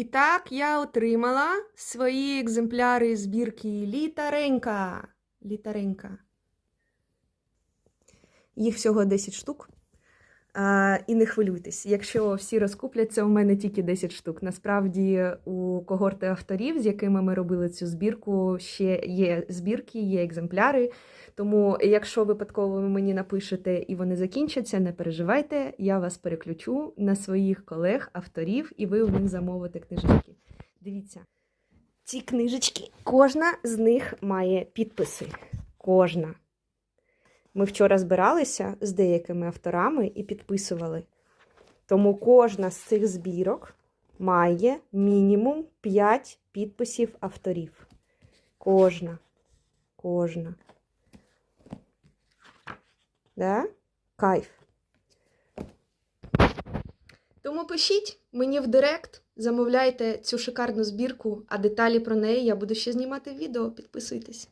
І так я отримала свої екземпляри збірки Літаренька. Літаренька. Їх всього 10 штук. А, і не хвилюйтесь, якщо всі розкупляться, у мене тільки 10 штук. Насправді, у когорти авторів, з якими ми робили цю збірку, ще є збірки, є екземпляри. Тому, якщо випадково ви мені напишете і вони закінчаться, не переживайте, я вас переключу на своїх колег-авторів, і ви у них замовите книжечки. Дивіться, ці книжечки, кожна з них має підписи. Кожна. Ми вчора збиралися з деякими авторами і підписували. Тому кожна з цих збірок має мінімум 5 підписів авторів. Кожна. Кожна. Да? Кайф. Тому пишіть мені в директ, замовляйте цю шикарну збірку, а деталі про неї я буду ще знімати відео. Підписуйтесь.